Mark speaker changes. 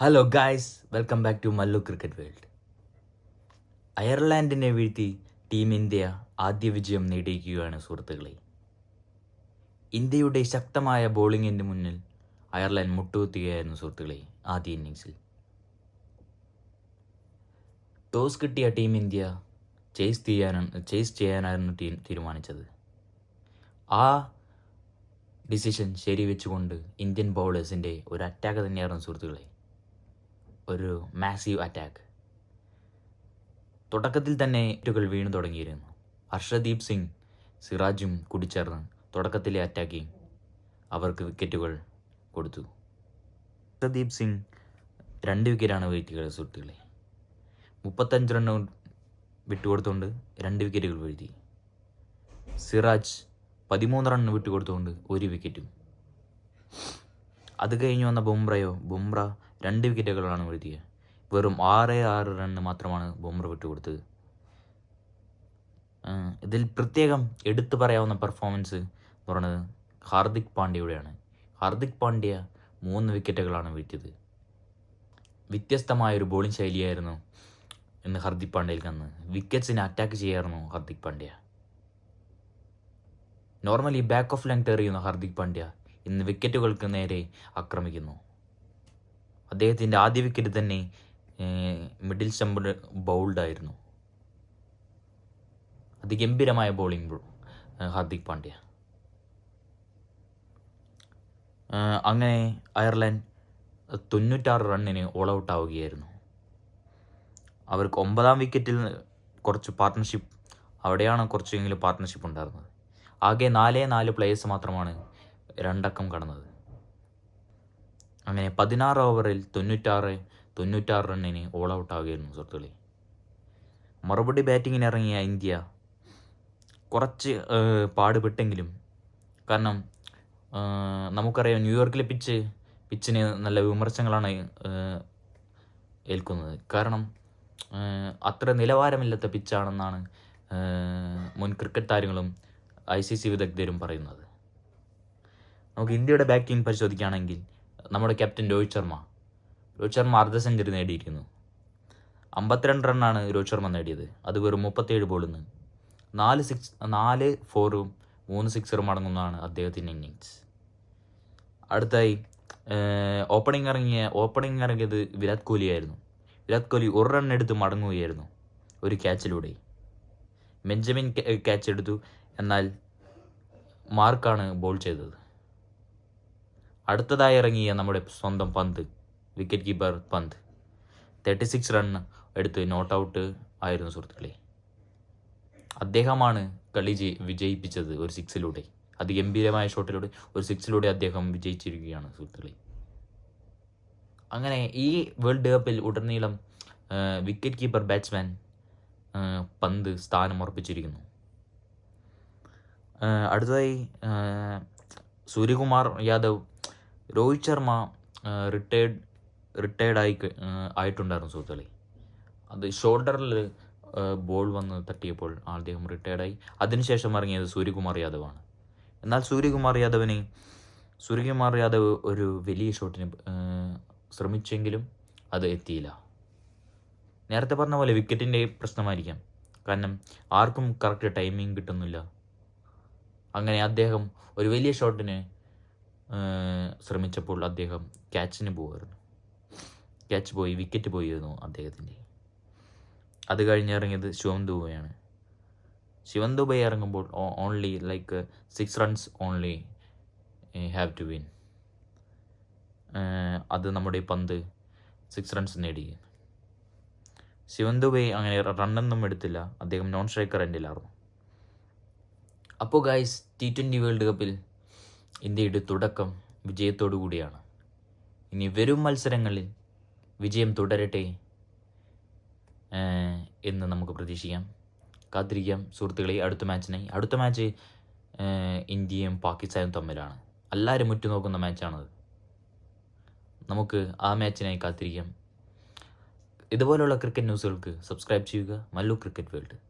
Speaker 1: Hello guys welcome back to Mallu cricket world അയർലാൻഡിനെ വീഴ്ത്തി team India ആദ്യ വിജയം നേടിയിരിക്കുകയാണ് സുഹൃത്തുക്കളെ. ഇന്ത്യയുടെ ശക്തമായ ബോളിങ്ങിന്റെ മുന്നിൽ അയർലാൻഡ് മുട്ടുകുത്തുകയായിരുന്നു സുഹൃത്തുക്കളെ ആദ്യ ഇന്നിങ്സിൽ ടോസ് കിട്ടിയ ടീം ഇന്ത്യ ചേസ് ചെയ്യാനാണ് ചേസ് ചെയ്യാനായിരുന്നു ടീം തീരുമാനിച്ചത്. ആ ഡിസിഷൻ ശരിവെച്ചുകൊണ്ട് ഇന്ത്യൻ ബൗളേഴ്സിന്റെ ഒരു അറ്റാക്ക് തന്നെയായിരുന്നു സുഹൃത്തുക്കളെ. ഒരു മാസീവ് അറ്റാക്ക് തുടക്കത്തിൽ തന്നെ വിക്കറ്റുകൾ വീണു തുടങ്ങിയിരുന്നു. ഹർഷദീപ് സിംഗ് സിറാജും കൂടിച്ചേർന്ന് തുടക്കത്തിലെ അറ്റാക്കി അവർക്ക് വിക്കറ്റുകൾ കൊടുത്തു. ഹർഷദീപ് സിംഗ് രണ്ട് വിക്കറ്റാണ് വീഴ്ത്തിയത് സുഹൃത്തുക്കളെ. മുപ്പത്തഞ്ച് റണ്ണ് വിട്ടുകൊടുത്തുകൊണ്ട് രണ്ട് വിക്കറ്റുകൾ വീഴ്ത്തി. സിറാജ് പതിമൂന്ന് റണ്ണ് വിട്ടുകൊടുത്തുകൊണ്ട് ഒരു വിക്കറ്റും അത് കഴിഞ്ഞ് വന്ന ബുംറയോ ബുംറ രണ്ട് വിക്കറ്റുകളാണ് വീഴ്ത്തിയത് വെറും ആറ് ആറ് റണ്ണ് മാത്രമാണ് ബുംറ വിട്ടുകൊടുത്തത്. കൊടുത്തത് ഇതിൽ പ്രത്യേകം എടുത്തു പറയാവുന്ന പെർഫോമൻസ് എന്ന് പറയുന്നത് ഹാർദിക് പാണ്ഡ്യയുടെയാണ്. ഹാർദിക് പാണ്ഡ്യ മൂന്ന് വിക്കറ്റുകളാണ് വീഴ്ത്തിയത്. വ്യത്യസ്തമായ ഒരു ബോളിംഗ് ശൈലിയായിരുന്നു ഇന്ന് ഹർദിക് പാണ്ഡ്യയിൽ കന്ന്. വിക്കറ്റ്സിനെ അറ്റാക്ക് ചെയ്യായിരുന്നു Hardik Pandya. Normally back of length എറിയുന്ന ഹാർദിക് പാണ്ഡ്യ ഇന്ന് വിക്കറ്റുകൾക്ക് നേരെ ആക്രമിക്കുന്നു. അദ്ദേഹത്തിന്റെ ആദ്യ വിക്കറ്റ് തന്നെ മിഡിൽ സ്റ്റംപിൽ ബൗൾഡായിരുന്നു അതിഗംഭീരമായ ബോളിംഗ് ഹാർദിക് പാണ്ഡ്യ. അങ്ങനെ അയർലൻഡ് തൊണ്ണൂറ്റാറ് റണ്ണിന് ഓൾ ഔട്ട് ആവുകയായിരുന്നു. അവർക്ക് ഒമ്പതാം വിക്കറ്റിൽ കുറച്ച് പാർട്ട്ണർഷിപ്പ് അവിടെയാണ് കുറച്ചെങ്കിലും പാർട്ട്ണർഷിപ്പ് ഉണ്ടായിരുന്നത്. ആകെ നാലേ നാല് പ്ലേയേഴ്സ് മാത്രമാണ് രണ്ടക്കം കടന്നത്. അങ്ങനെ പതിനാറ് ഓവറിൽ തൊണ്ണൂറ്റാറ് തൊണ്ണൂറ്റാറ് റണ്ണിന് ഓൾ ഔട്ട് ആകുകയായിരുന്നു സുഹൃത്തുക്കളെ. മറുപടി ബാറ്റിങ്ങിന് ഇറങ്ങിയ ഇന്ത്യ കുറച്ച് പാടുപെട്ടെങ്കിലും കാരണം നമുക്കറിയാം ന്യൂയോർക്കിലെ പിച്ച് പിച്ചിന് നല്ല വിമർശങ്ങളാണ് ഏൽക്കുന്നത്. കാരണം അത്ര നിലവാരമില്ലാത്ത പിച്ചാണെന്നാണ് മുൻ ക്രിക്കറ്റ് താരങ്ങളും ഐ സി സി വിദഗ്ധരും പറയുന്നത്. നമുക്ക് ഇന്ത്യയുടെ ബാറ്റിംഗ് പരിശോധിക്കുകയാണെങ്കിൽ നമ്മുടെ ക്യാപ്റ്റൻ രോഹിത് ശർമ്മ. രോഹിത് ശർമ്മ അർദ്ധ സെഞ്ചുറി നേടിയിരിക്കുന്നു. അമ്പത്തിരണ്ട് റണ്ണാണ് രോഹിത് ശർമ്മ നേടിയത്. അത് വെറും മുപ്പത്തേഴ് ബോളിൽ നിന്ന് നാല് സിക്സ് നാല് ഫോറും മൂന്ന് സിക്സറും അടങ്ങുന്നതാണ് അദ്ദേഹത്തിന്റെ ഇന്നിങ്സ് അടുത്തായി ഓപ്പണിംഗ് ഇറങ്ങിയ ഓപ്പണിംഗ് ഇറങ്ങിയത് വിരാട് കോഹ്ലിയായിരുന്നു വിരാട് കോഹ്ലി ഒരു റൺ എടുത്ത് മടങ്ങുകയായിരുന്നു ഒരു ക്യാച്ചിലൂടെ ബെഞ്ചമിൻ ക്യാച്ച് എടുത്തു. എന്നാൽ മാർക്കാണ് ബോൾ ചെയ്തത്. അടുത്തതായി ഇറങ്ങിയ നമ്മുടെ സ്വന്തം Pant wicket keeper Pant. Thirty six run എടുത്ത് നോട്ട് ഔട്ട് ആയിരുന്നു സുഹൃത്തുക്കളെ. അദ്ദേഹമാണ് കളി ജയി- വിജയിപ്പിച്ചത് ഒരു സിക്സിലൂടെ അതിഗംഭീരമായ ഷോട്ടിലൂടെ ഒരു സിക്സിലൂടെ അദ്ദേഹം വിജയിച്ചിരിക്കുകയാണ് സുഹൃത്തുക്കളെ. അങ്ങനെ ഈ വേൾഡ് കപ്പിൽ ഉടനീളം വിക്കറ്റ് കീപ്പർ ബാറ്റ്സ്മാൻ പന്ത് സ്ഥാനം ഉറപ്പിച്ചിരിക്കുന്നു. അടുത്തതായി സൂര്യകുമാർ യാദവ് രോഹിത് ശർമ്മ റിട്ടയർഡ് റിട്ടയർഡായി ആയിട്ടുണ്ടായിരുന്നു സുഹൃത്തുക്കളെ. അത് ഷോൾഡറിൽ ബോൾ വന്ന് തട്ടിയപ്പോൾ അദ്ദേഹം റിട്ടയർഡായി അതിനുശേഷം ഇറങ്ങിയത് സൂര്യകുമാർ യാദവാണ് എന്നാൽ സൂര്യകുമാർ യാദവിന് സൂര്യകുമാർ യാദവ് ഒരു വലിയ ഷോട്ടിന് ശ്രമിച്ചെങ്കിലും അത് എത്തിയില്ല. നേരത്തെ പറഞ്ഞ പോലെ വിക്കറ്റിന്റെ പ്രശ്നമായിരിക്കാം. കാരണം ആർക്കും കറക്റ്റ് ടൈമിംഗ് കിട്ടുന്നില്ല. അങ്ങനെ അദ്ദേഹം ഒരു വലിയ ഷോട്ടിന് ശ്രമിച്ചപ്പോൾ അദ്ദേഹം ക്യാച്ചിന് പോകുമായിരുന്നു ക്യാച്ച് പോയി വിക്കറ്റ് പോയിരുന്നു അദ്ദേഹത്തിന്റെ. അത് കഴിഞ്ഞ് ഇറങ്ങിയത് ശിവം ദുബൈയാണ്. ശിവൻ ദുബൈ ഇറങ്ങുമ്പോൾ only like six runs only have to win അത് നമ്മുടെ പന്ത് സിക്സ് റൺസ് നേടി. ശിവൻ ദുബൈ അങ്ങനെ റണ്ണൊന്നും എടുത്തില്ല. അദ്ദേഹം നോൺ സ്ട്രൈക്കർ എൻഡിലായിരുന്നു അപ്പോൾ ഗായ്സ് ടി ട്വന്റി വേൾഡ് കപ്പിൽ ഇന്ത്യയുടെ തുടക്കം വിജയത്തോടു കൂടിയാണ്. ഇനി വരും മത്സരങ്ങളിൽ വിജയം തുടരട്ടെ എന്ന് നമുക്ക് പ്രതീക്ഷിക്കാം. കാത്തിരിക്കാം സുഹൃത്തുക്കളെ അടുത്ത മാച്ചിനായി. അടുത്ത മാച്ച് ഇന്ത്യയും പാകിസ്ഥാനും തമ്മിലാണ്. എല്ലാവരും ഉറ്റുനോക്കുന്ന മാച്ചാണത്. നമുക്ക് ആ മാച്ചിനായി കാത്തിരിക്കാം. ഇതുപോലുള്ള ക്രിക്കറ്റ് ന്യൂസുകൾക്ക് സബ്സ്ക്രൈബ് ചെയ്യുക. Mallu cricket world.